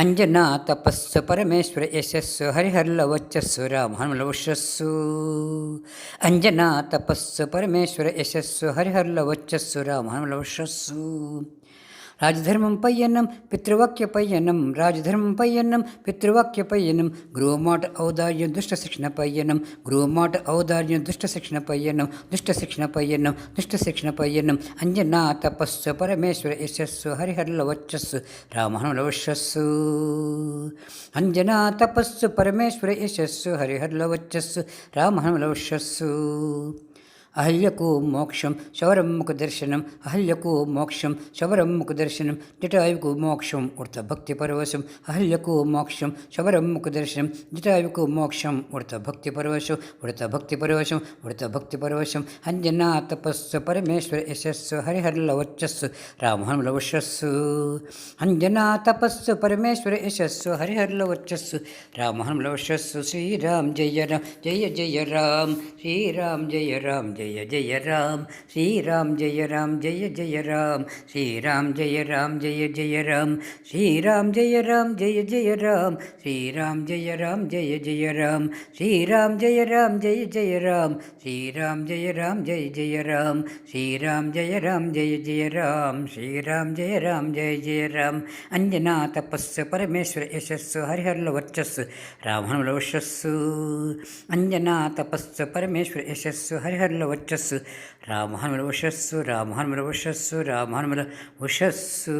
అంజనా తపస్సు పరమేశ్వర యశస్సు హరిహర్ల వచ్చస్సు రామహనుల ఉషస్సు అంజనా తపస్సు పరమేశ్వర యశస్సు హరిహర్ల వచ్చస్సు రామహనుల ఉషస్సు రాజధర్మం పయ్యన్నం పితృవాక్య పయ్యన్నం రాజధర్మం పయ్యన్నం పితృవాక్య పయ్యన్నం గృహమాట ఔదార్యం దుష్ట శిక్షణ పయ్యన్నం గృహమాట ఔదార్యం దుష్ట శిక్షణ పయ్యన్నం దుష్ట శిక్షణ పయ్యన్నం దుష్ట శిక్షణ పయ్యన్నం అంజనా తపస్సు పరమేశ్వర యశస్సు హరిహరుల వచ్చస్సు రామహనుల వశస్సు. అంజనా తపస్సు పరమేశ్వర యశస్సు హరిహరుల వచ్చస్సు రామహనుల వశస్సు. అహల్యకు మోక్షం శౌరమ్మకు దర్శనం అహల్యకు మోక్షం శౌరమ్మకు దర్శనం జటాయుకు మోక్షం ఉడత భక్తి పరవశం అహల్యకు మోక్షం శౌరమ్మకు దర్శనం జటాయుకు మోక్షం ఉడత భక్తి పరవశం ఉడత భక్తి పరవశం ఉడత భక్తి పరవశం అంజనా తపస్సు పరమేశ్వర యశస్సు హరిహరుల వచ్చస్సు రామహనుల వశస్సు అంజనా తపస్సు పరమేశ్వర యశస్సు హరిహరుల వచ్చస్సు రామహనుల వశస్సు శ్రీరామ్ జయ రామ్ జయ జయ రామ్ శ్రీరామ్ జయ రామ్ జయ జయ రామ్ శ్రీరామ్ జయ రామ్ జయ జయ రామ్ శ్రీరామ్ జయ రామ్ జయ జయ రామ్ శ్రీరామ్ జయ రామ్ జయ జయ రామ్ శ్రీరామ్ జయ రామ్ జయ జయ రామ్ శ్రీరామ్ జయ రామ్ జయ జయ రామ్ శ్రీరామ్ జయ రామ్ జయ జయ రామ్ శ్రీరామ్ జయ రామ్ జయ జయ రామ్ శ్రీరామ్ జయ రామ్ జయ జయ రామ్ అంజనా తపస్సు పరమేశ్వర యశస్సు హరిహరుల వర్చస్సు రామహనుల వశస్సు అంజనా తపస్సు పరమేశ్వర యశస్సు హరిహరుల వచ్చస్సు రామహనుమల వశస్సు రామహనుమల వశస్సు రామహనుమల వశస్సు.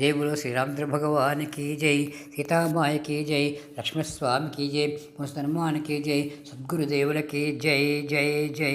జై బులో శ్రీరామచంద్ర భగవానికి జై సీతామాయకి జై లక్ష్మీస్వామికి జై హనుమానికి జై సద్గురుదేవులకి జై జై జై.